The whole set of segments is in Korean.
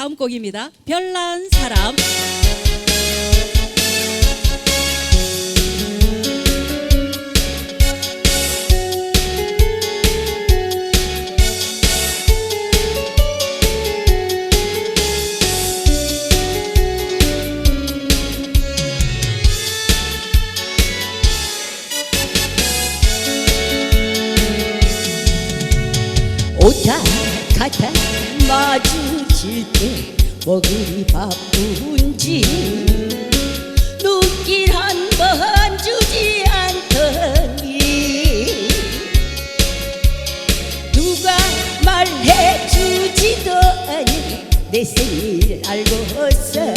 다음 곡입니다. 별난 사람. 오다 가다 마주칠 때 뭐 그리 바쁜지 눈길 한 번 주지 않더니 누가 말해 주지도 않니 내 생일 알고서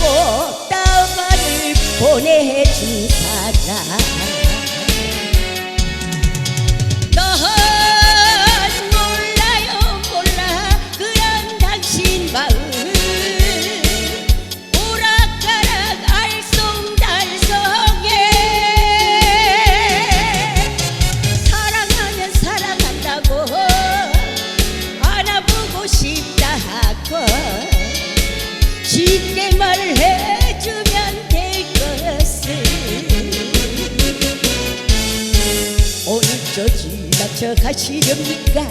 꽃다발을 보내준 사람 쉽게 말해주면 될 것을. 저 지나쳐 가시렵니까?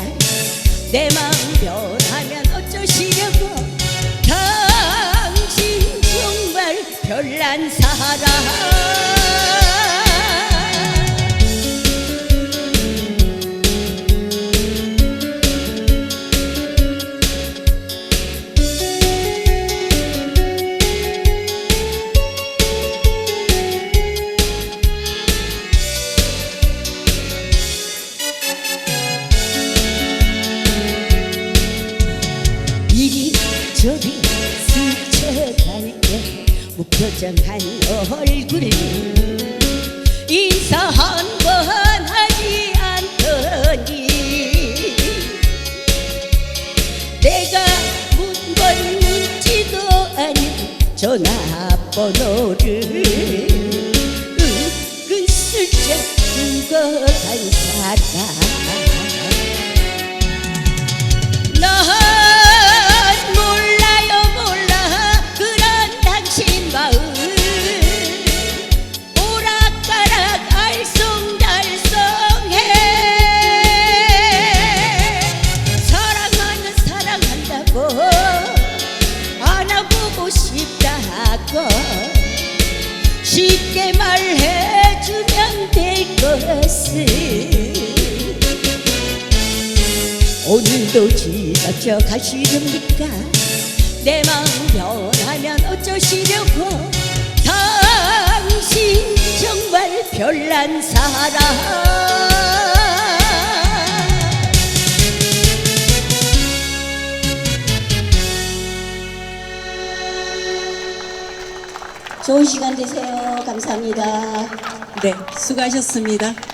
내 마음 변하면 어쩌시려고? 당신 정말 별난 사람 저리 스쳐다닐 때 무표정한 얼굴 인사 한 번 하지 않더니 내가 묻건 묻지도 않은 전화번호를 은근슬쩍 두고 간 사람 싶다고 쉽게 말해주면 될 것을. 오늘도 지나쳐 가시렵니까? 내 마음 변하면 어쩌시려고? 당신 정말 별난 사람 좋은 시간 되세요 감사합니다 네, 수고하셨습니다.